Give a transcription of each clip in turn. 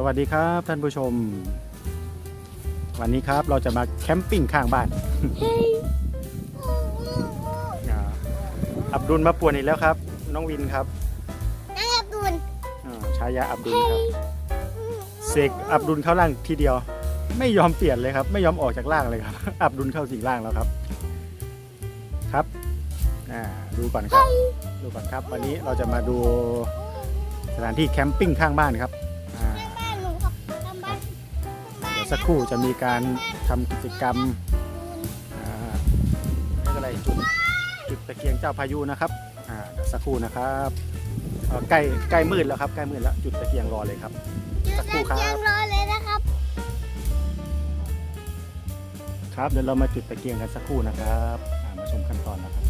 สวัสดีครับท่านผู้ชม วันนี้ครับเราจะมาแคมปิ้งข้างบ้านอ่าอับดุลมาป่วนอีกแล้วครับ น้องวินครับนั่งอับดุลอ่าชายาอับดุลครับเสกอับดุลเข้าร่างทีเดียว ไม่ยอมเปลี่ยนเลยครับ ไม่ยอมออกจากร่างเลยครับ อับดุลเข้าสิงร่างแล้วครับ ครับอ่าดูก่อนครับ ดูก่อนครับ วันนี้เราจะมาดูสถานที่แคมปิ้งข้างบ้านครับ สักครู่จะมีการทำกิจกรรมอ่าเรียกอะไรจุดจุดตะเกียงเจ้าพายุนะครับอ่าเดี๋ยวสักครู่นะครับเอ่อใกล้ใกล้มืดแล้วครับใกล้มืดแล้วจุดตะเกียงรอเลยครับ สักครู่ครับเตรียมรอเลยนะครับ ครับเดี๋ยวเรามาจุดตะเกียงกันสักครู่นะครับอ่ามาชมขั้นตอนนะครับ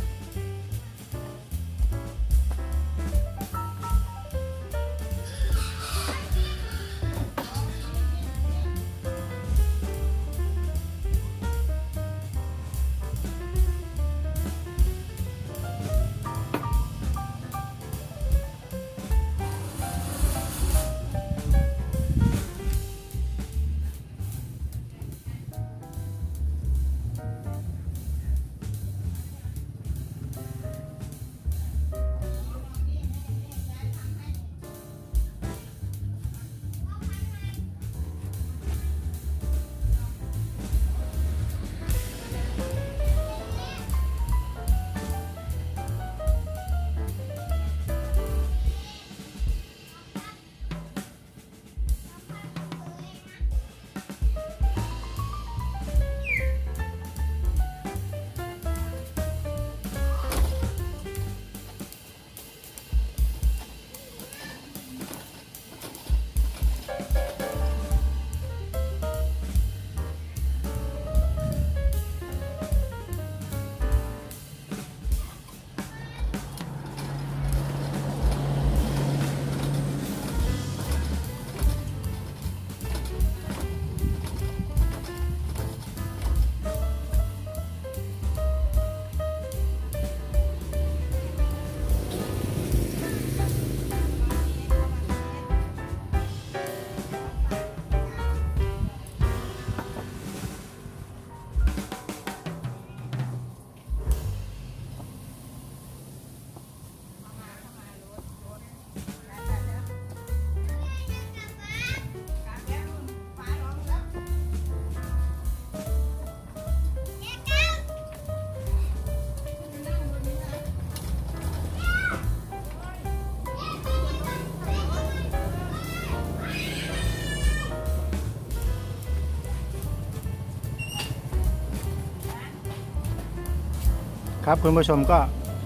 ครับคุณผู้ชมก็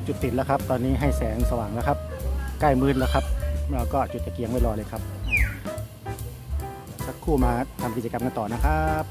จุดติดแล้วครับ ตอนนี้ให้แสงสว่างแล้วครับ ใกล้มืดแล้วครับเราก็จุดตะเกียงไว้รอเลยครับ สักครู่มาทำกิจกรรมกันต่อนะครับ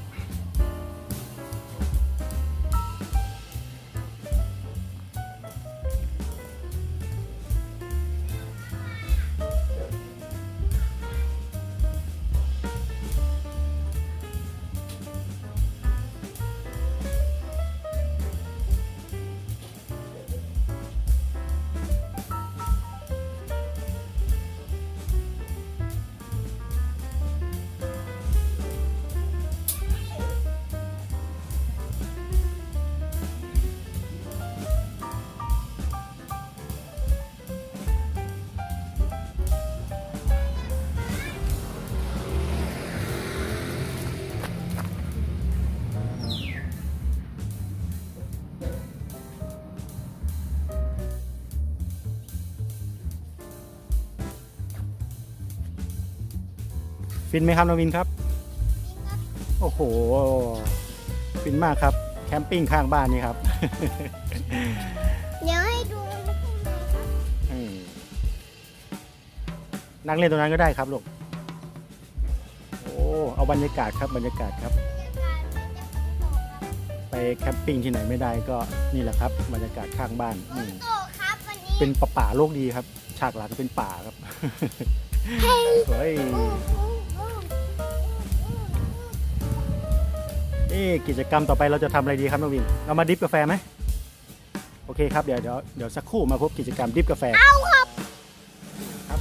ฟินไหมครับน้องวินครับ โอ้โห ฟินมากครับ แคมปิ้งข้างบ้านนี่ครับ เดี๋ยวให้ดูข้างในครับอืมนั่งเล่นตรงนั้นก็ได้ครับลูก โอ้ เอาบรรยากาศครับบรรยากาศครับ ไปแคมปิ้งที่ไหนไม่ได้ก็นี่แหละครับ บรรยากาศข้างบ้านอืมโตครับวันนี้เป็นป่าป่าโลกดีครับ ฉากหลังเป็นป่าครับ เฮ้ย เอ๊ะกิจกรรมต่อไปเราจะทำอะไรดีครับน้องวินเรามาดริฟกาแฟไหมโอเคครับเดี๋ยวเดี๋ยวเดี๋ยวสักครู่มาพบกิจกรรมดริฟกาแฟเอาครับครับ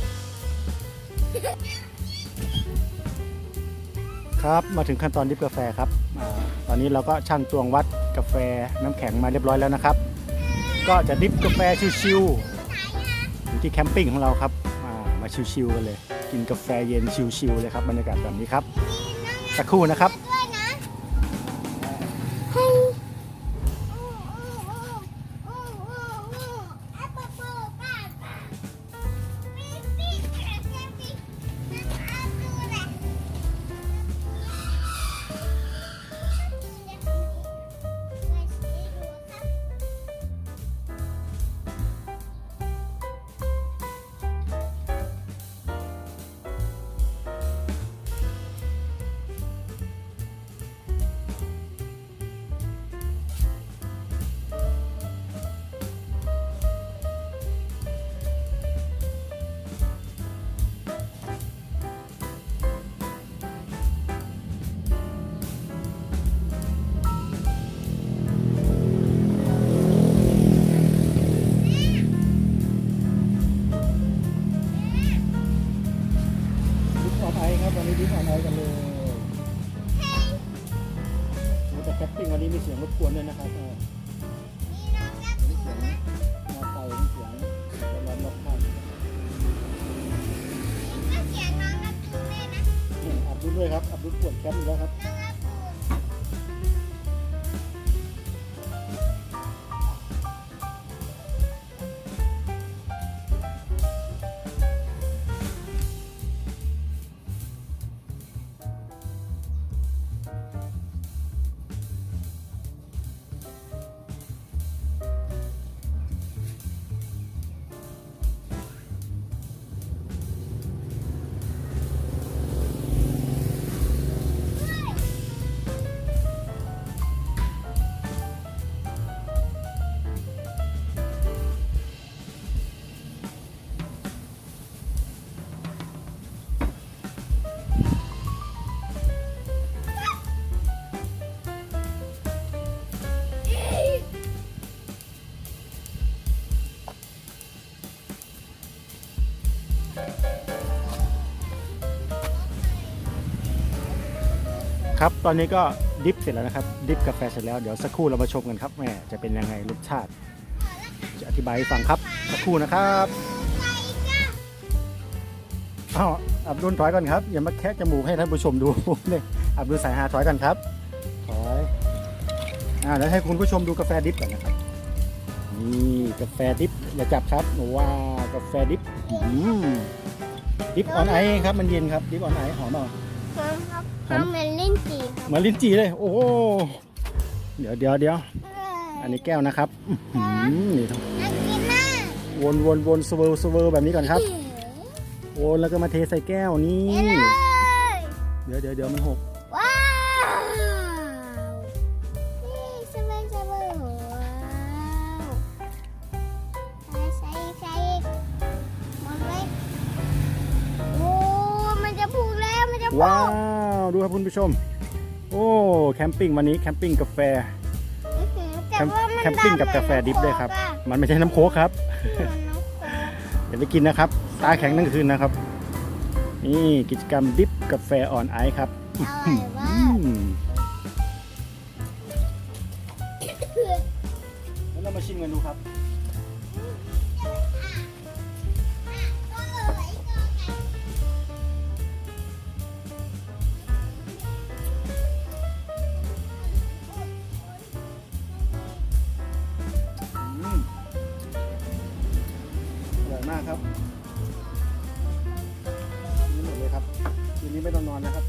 ครับมาถึงขั้นตอนดริฟกาแฟครับอาตอนนี้เราก็ช่างตวงวัดกาแฟน้ำแข็งมาเรียบร้อยแล้วนะครับ ก็จะดริฟกาแฟชิวๆอยู่ที่แคมปิ้งของเราครับอ่ามาชิวๆกันเลย กินกาแฟเย็นชิวๆเลยครับบรรยากาศแบบนี้ครับสักครู่นะครับ แต่แคปปิ้งวันนี้มีเสียงรบกวนด้วยนะครับอ่ามีน้องนักมีเสียงมอไซค์มีเสียงร้อนรอบข้างก็เสียงน้องนักดูเลยนะนี่อับดุลด้วยครับอับดุลปวดแคปอีกแล้วครับ ครับตอนนี้ก็ดิฟเสร็จแล้วนะครับ ดิฟกาแฟเสร็จแล้วเดี๋ยวสักครู่เรามาชมกันครับแม่จะเป็นยังไงรสชาติ จะอธิบายให้ฟังครับสักครู่นะครับอ้าวอับดุลถอยก่อนครับอย่ามาแคะจมูกให้ท่านผู้ชมดูเนี่ยอับดุลสายหาถอยก่อนครับถอยอ่าแล้วให้คุณผู้ชมดูกาแฟดิฟก่อนนะครับนี่กาแฟดิฟอย่าจับครับว้าวกาแฟดิฟ ดิฟออนไอครับมันเย็นครับดิฟออนไอหอมเปล่าครับครับน้องเป็นลิ้นจี่ครับเหมือนลิ้นจี่เลย โอ้โหเดี๋ยวเดี๋ยวเดี๋ยวอันนี้แก้วนะครับอื้อหือนี่ต้องนักกินน่ะวนวนวนสเวิร์สเวิร์แบบนี้ก่อนครับวนแล้วก็มาเทใส่แก้วนี่เดี๋ยวเลยเดี๋ยวเดี๋ยวเดี๋ยวมันหก ครับคุณผู้ชม โอ้แคมปิ้งวันนี้แคมปิ้งกาแฟอื้อหือแคแต่มว่ามันแคมปิ้งกับกาแฟดิบด้วยครับ มันไม่ใช่น้ำโค้กครับดำเหมือนน้ำโค้กอย่าไปกินนะครับ ตาแข็งทั้งคืนนะครับ นี่กิจกรรมดิฟกาแฟออนไอครับอร่อยมาอืกมแล้วเรามาชิมกันดูครับ ครับกินหมดเลยครับคืนนี้ไม่ต้องนอนนะครับ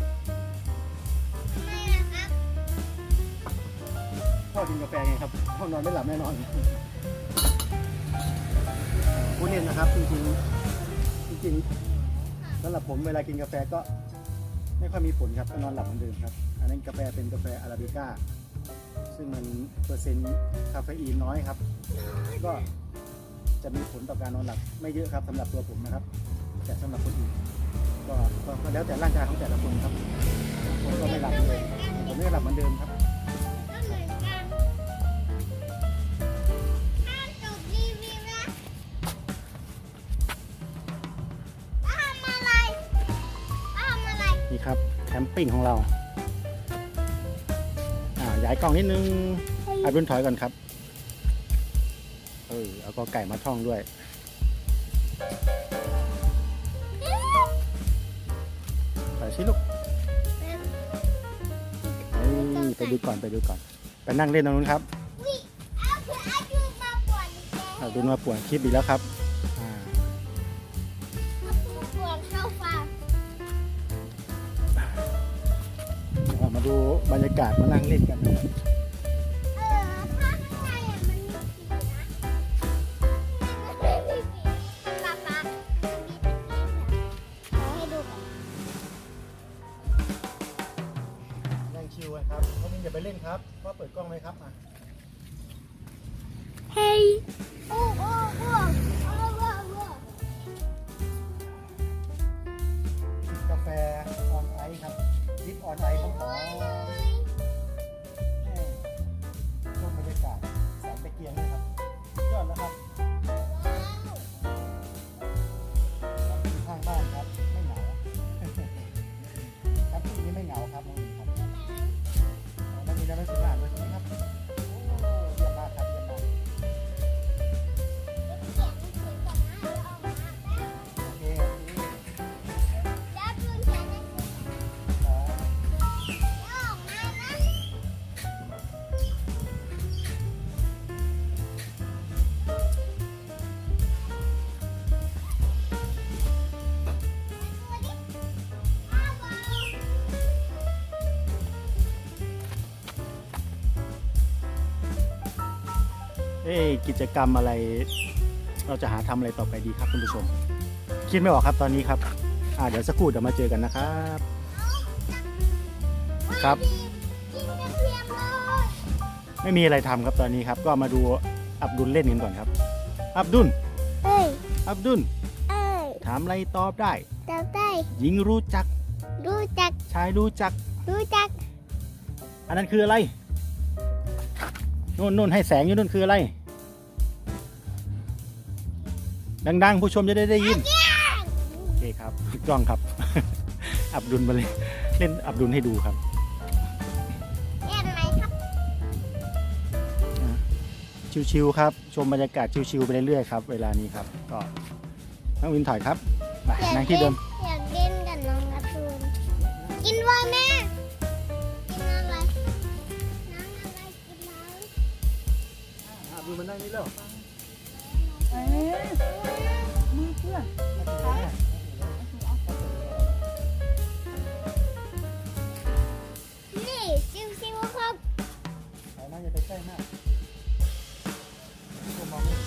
พ่อกินกาแฟไงครับพ่อนอนไม่หลับแน่นอนพูดเล่นนะครับจริงๆจริงๆสำหรับผมเวลากินกาแฟก็ไม่ค่อยมีผลครับก็นอนหลับเหมือนเดิมครับอันนั้นกาแฟเป็นกาแฟอาราบิก้าซึ่งมันเปอร์เซ็นต์คาเฟอีนน้อยครับ ก็ จะมีผลต่อการนอนหลับไม่เยอะครับสำหรับตัวผมนะครับ แต่สำหรับคนอื่นก็ก็ก็แล้วแต่ร่างกายของแต่ละคนครับผมก็ไม่หลับเลยผมไม่หลับเหมือนเดิมครับก็เหมือนกันถ้าจบรีวิวนะทำอะไรทำอะไรนี่ครับแคมปิ้งของเราทย้ายกล้องนิดนึงให้อับดุลถอยก่อนครับเออเอากอไก่มาท่องด้วย ไปสิลูกเฮ้ยไปดูก่อนไปดูก่อน ไปนั่งเล่นตรงนู้นครับวิเอาคืออาจูมาป่วนแกอับดุลมาป่วนคลิปอีกแล้วครับอ่าอาจูป่วนเข้าฟาร์มเอามาดูบรรยากาศมานั่งเล่นกัน กิจกรรมอะไร เราจะหาทำอะไรต่อไปดีครับคุณผู้ชม คิดไม่ออกครับตอนนี้ครับอ่าเดี๋ยวสักครู่เดี๋ยวมาเจอกันนะครับครับ ไม่มีอะไรทำครับตอนนี้ครับ ก็มาดูอับดุลเล่นกันก่อนครับ อับดุลเอ้ยอับดุลเอ้ยถามอะไรตอบได้จำได้หญิงรู้จัก รู้จักชายรู้จัก รู้จัก อันนั้นคืออะไรนู่นนู่นให้แสงอยู่นู่นคืออะไร ดัง ๆ ผู้ชมจะได้ได้ยินโอเคครับถูกต้องครับ อับดุลมาเลยเล่นอับดุลให้ดูครับเรียนไหมครับชิวๆครับ ชมบรรยากาศชิวๆไปเรื่อยๆครับเวลานี้ครับ ก็น้องวินถอยครับไปนั่งที่เดิมอยากเล่นกับน้องการ์ตูนกินว่าแม่กินอะไรน้ำอะไรกินน้ำอับดุลมานั่งนี่เร็วมือเพื่อ นนี่ชิวๆครับถอยมาอย่าไปใกล้มากผู้ชมมองไม่เห็น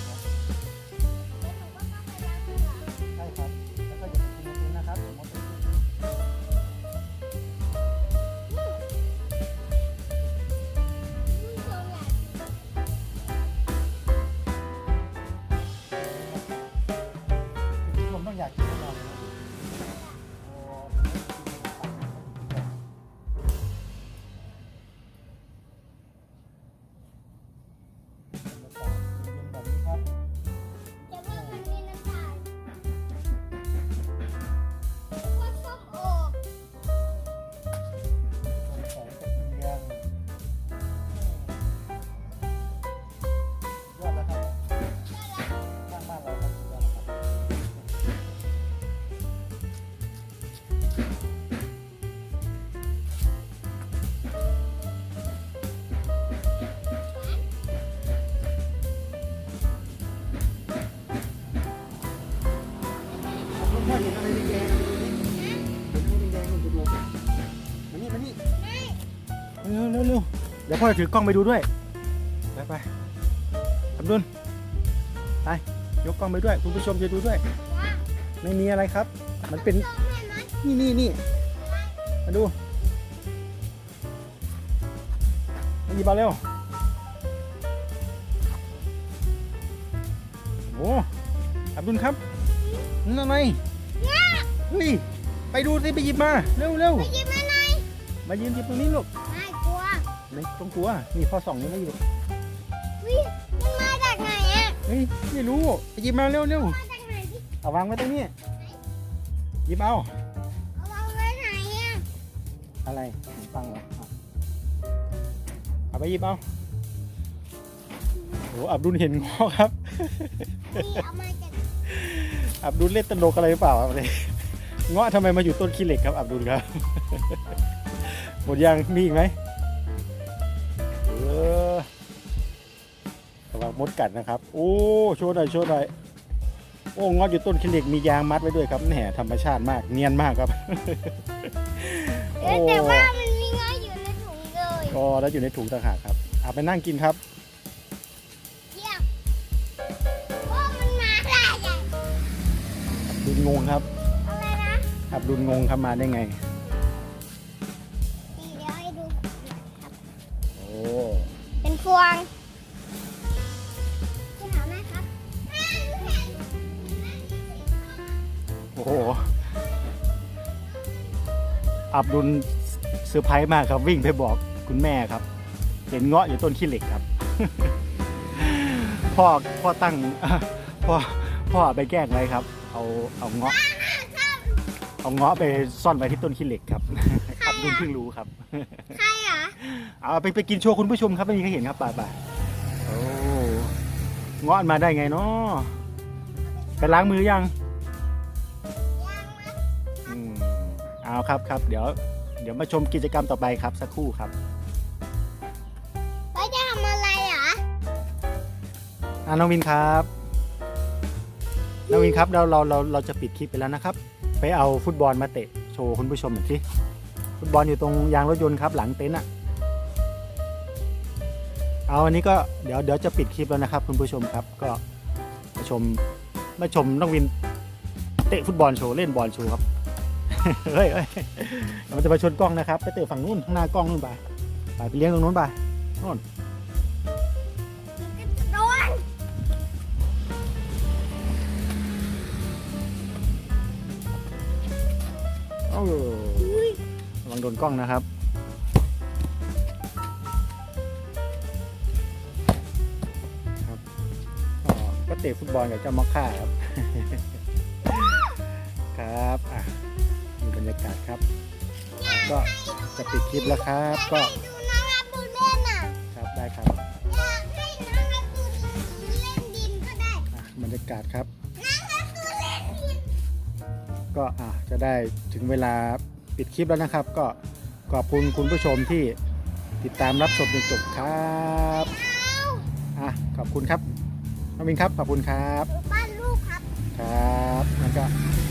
เร็วเร็วเร็วเดี๋ยวพ่อจะถือกล้องไปดูด้วย ไปไปอับดุลไปยกกล้องไปด้วย คุณผู้ชมจะดูด้วยว่าไม่มีอะไรครับ มันเป็นส้มเห็นไหมนี่นี่นี่มาดูมาหยิบมาเร็วโอ้อับดุลครับนั่นอะไรเฮ้ยไปดูสิไปหยิบมาเร็วเร็วไปหยิบมาหน่อยมายืนหยิบตรงนี้ลูก ไม่กลัวไม่ต้องกลัวนี่พ่อส่องนี่ไม่อยู่วิมันมาจากไหนอะเฮ้ยไม่รู้ไปหยิบมาเร็วเร็วมาจากไหนที่เอาวางไว้ตรงนี้หยิบเอาเอาวางไว้ไหนอะอะไรฟังเหรออะเอาไปหยิบเอาโอ้อับดุลเห็นงอครับ นี่เอามาจากอับดุลเล่นตลกอะไรหรือเปล่าครับเนี่ยเงาะทำไมมาอยู่ต้นขี้เหล็กครับอับดุลครับหมดยังมีอีกไหม มดกัดนะครับ โอ้โชว์หน่อยโชว์หน่อยโอ้เงาะอยู่ต้นขี้เหล็กมียางมัดไว้ด้วยครับแหมธรรมชาติมากเนียนมากครับเออแต่ว่ามันมีเงาอยู่ในถุงเลยก็แล้วอยู่ในถุงต่างหากครับเอาไปนั่งกินครับเยี่ยมโอ้มันมาได้ยังอับดุลงงครับ อะไรนะอับดุลงงครับมาได้ไงดีเดี๋ยวให้ดูโอ้ เป็นพวง อับดุลเซอร์ไพรส์มากครับ วิ่งไปบอกคุณแม่ครับ เห็นเงาะอยู่ต้นขี้เหล็กครับ พ่อพ่อตั้งพ่อพ่อไปแกล้งไว้ครับ เอาเอาเงาะเอาเงาะไปซ่อนไว้ที่ต้นขี้เหล็กครับอับดุลเพิ่งรู้ครับ ใครเหรอเอาไปไปกินโชว์คุณผู้ชมครับไม่มีใครเห็นครับป่าป่าโอ้เงาะมาได้ไงเนาะไปล้างมือยัง เอาครับครับเดี๋ยวเดี๋ยวมาชมกิจกรรมต่อไปครับสักครู่ครับแล้วจะทำอะไรเหรออ่าน้องวินครับน้องวินครับเราเราเราเราจะปิดคลิปไปแล้วนะครับ ไปเอาฟุตบอลมาเตะโชว์คุณผู้ชมหน่อยสิฟุตบอลอยู่ตรงยางรถยนต์ครับ หลังเต็นท์อะเอาอันนี้ก็เดี๋ยวเดี๋ยวจะปิดคลิปแล้วนะครับ คุณผู้ชมครับก็มาชมมาชมน้องวินเตะฟุตบอลโชว์เล่นบอลโชว์ครับ เฮ้ยเฮ้ยมันจะไปชนกล้องนะครับ ไปเตะฝั่งนู้นข้างหน้ากล้องนู่นไป ไปไปเลี้ยงตรงนู้นไปนู่นโอ้ระวังโดนกล้องนะครับครับก็เตะฟุตบอลกับเจ้ามอคค่าครับากาศครับอะก็จะปิดคลิปแล้วครับ ก็ดูน้องอาบูเล่นอะครับได้ครับอยากให้น้องอาบูเล่นดินก็ได้อะบรรยากาศครับน้องอาบูเล่นดินก็อะจะได้ถึงเวลาปิดคลิปแล้วนะครับ ก็ขอบคุณคุณผู้ชมที่ติดตามรับชมจนจบครับอะขอบคุณครับน้องวินครับขอบคุณครับดูบ้านลูกครับ ครับแล้วก็ขอบ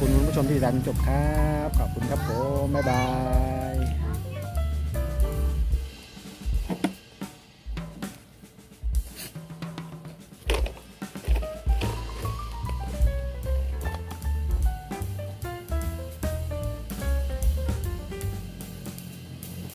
คุณคุณผู้ชมที่ติดตามจนจบครับ ขอบคุณครับผม บ๊ายบาย